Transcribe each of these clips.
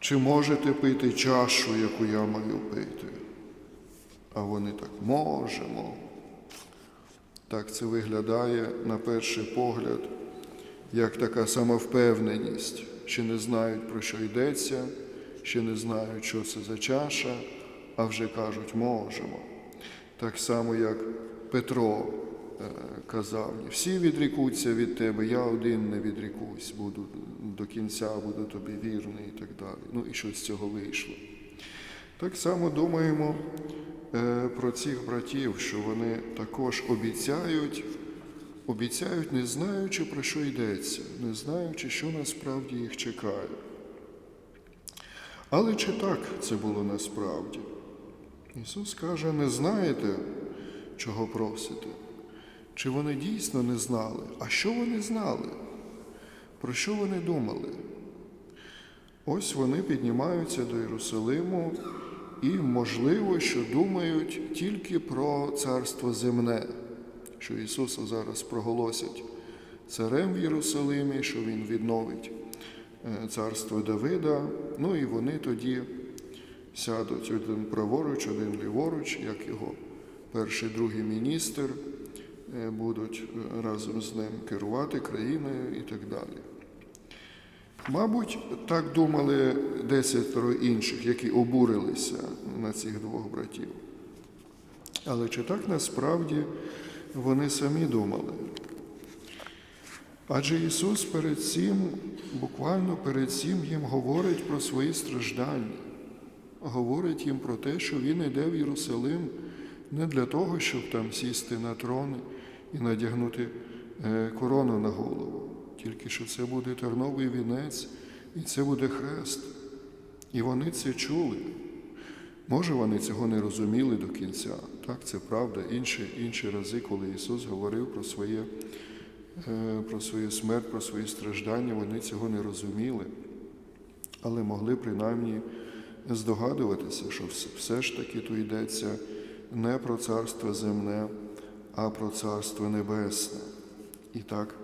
чи можете пити чашу, яку я маю пити? А вони так можемо. Так це виглядає на перший погляд, як така самовпевненість, ще не знають, про що йдеться, ще не знають, що це за чаша, а вже кажуть, можемо. Так само, як Петро казав, всі відрікуться від тебе, я один не відрікусь, буду до кінця, буду тобі вірний і так далі. Ну і що з цього вийшло. Так само думаємо е, про цих братів, що вони також обіцяють, обіцяють, не знаючи, про що йдеться, не знаючи, що насправді їх чекає. Але чи так це було насправді? Ісус каже, не знаєте, чого просите? Чи вони дійсно не знали? А що вони знали? Про що вони думали? Ось вони піднімаються до Єрусалиму і, можливо, що думають тільки про царство земне, що Ісуса зараз проголосять царем в Єрусалимі, що Він відновить е, царство Давида. Ну і вони тоді сядуть один праворуч, один ліворуч, як його перший, другий міністр, будуть е, разом з ним керувати країною і так далі. Мабуть, так думали десятеро інших, які обурилися на цих двох братів. Але чи так насправді вони самі думали? Адже Ісус перед цим, буквально перед цим їм говорить про свої страждання, говорить їм про те, що Він йде в Єрусалим не для того, щоб там сісти на трон і надягнути е, корону на голову, тільки що це буде терновий вінець і це буде хрест. І вони це чули. Може, вони цього не розуміли до кінця. Так, це правда. Інші, інші рази, коли Ісус говорив про своє, е, про свою смерть, про свої страждання, вони цього не розуміли, але могли принаймні здогадуватися, що все- ж таки тут йдеться не про царство земне, а про царство небесне. І так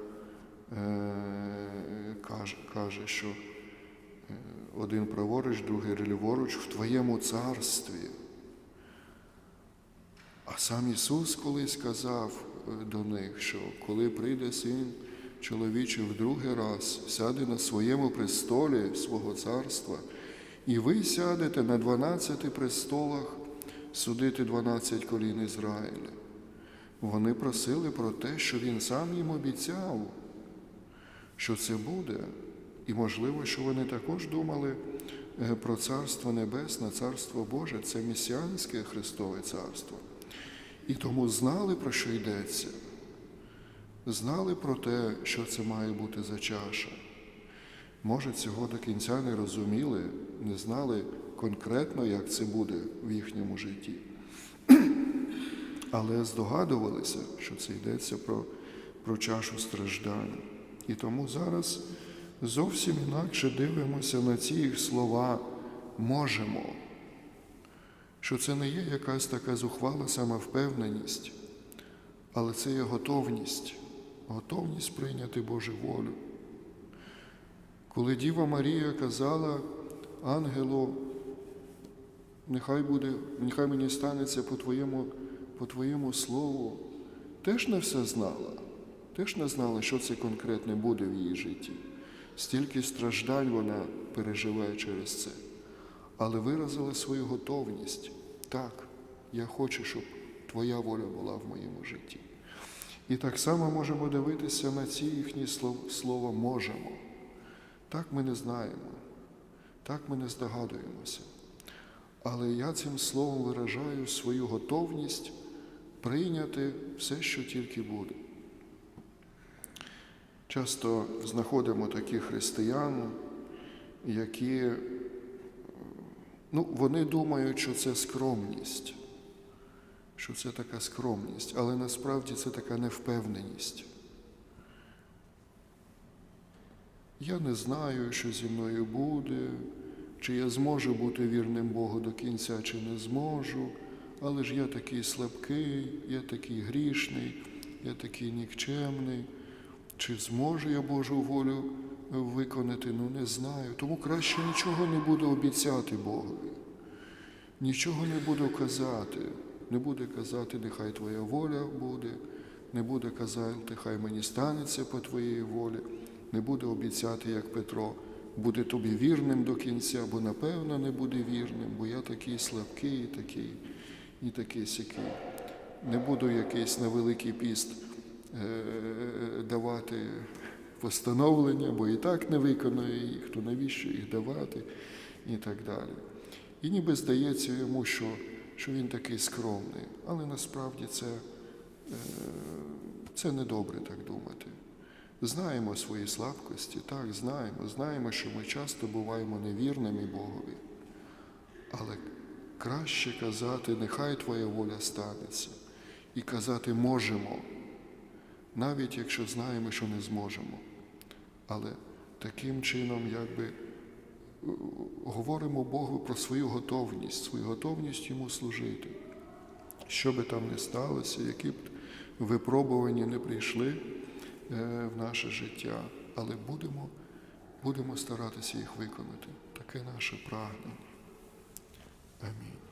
е, каже, каже, що е, один праворуч, другий ліворуч в твоєму царстві. А сам Ісус колись сказав е, до них, що коли прийде син чоловічий в другий раз, сяде на своєму престолі свого царства, і ви сядете на дванадцяти престолах судити дванадцять колін Ізраїля. Вони просили про те, що він сам їм обіцяв, що це буде. І можливо, що вони також думали е, про Царство Небесне, Царство Боже, це месіанське Христове Царство. І тому знали, про що йдеться, знали про те, що це має бути за чаша. Може, цього до кінця не розуміли, не знали конкретно, як це буде в їхньому житті. Але здогадувалися, що це йдеться про, про чашу страждань. І тому зараз зовсім інакше дивимося на ці їх слова можемо, що це не є якась така зухвала самовпевненість, але це є готовність, готовність прийняти Божу волю. Коли Діва Марія казала ангелу, нехай буде, нехай мені станеться по твоєму, по твоєму слову, теж не все знала, теж не знала, що це конкретне буде в її житті. Стільки страждань вона переживає через це, але виразила свою готовність. Так, я хочу, щоб твоя воля була в моєму житті. І так само можемо дивитися на ці їхні слова можемо. Так ми не знаємо, так ми не здогадуємося. Але я цим словом виражаю свою готовність прийняти все, що тільки буде. Часто знаходимо таких християн, які ну, вони думають, що це скромність, що це така скромність, але насправді це така невпевненість. Я не знаю, що зі мною буде, чи я зможу бути вірним Богу до кінця, чи не зможу, але ж я такий слабкий, я такий грішний, я такий нікчемний, чи зможу я Божу волю виконати, ну не знаю. Тому краще нічого не буду обіцяти Богові. Нічого не буду казати. Не буде казати, нехай твоя воля буде, не буде казати, хай мені станеться по твоїй волі, не буде обіцяти, як Петро, буде тобі вірним до кінця, бо напевно не буде вірним, бо я такий слабкий, і такий, і такий сякий. Не буду якийсь на Великий піст е, давати постановлення, бо і так не виконує їх, то навіщо їх давати і так далі. І ніби здається йому, що, що він такий скромний, але насправді це, е, це недобре так думати. Знаємо свої слабкості, так, знаємо, знаємо, що ми часто буваємо невірними Богові. Але краще казати, нехай Твоя воля станеться, і казати можемо, навіть якщо знаємо, що не зможемо. Але таким чином, якби говоримо Богу про свою готовність, свою готовність йому служити. Що би там не сталося, які б випробування не прийшли в наше життя, але будемо, будемо старатися їх виконати. Таке наше прагнення. Амінь.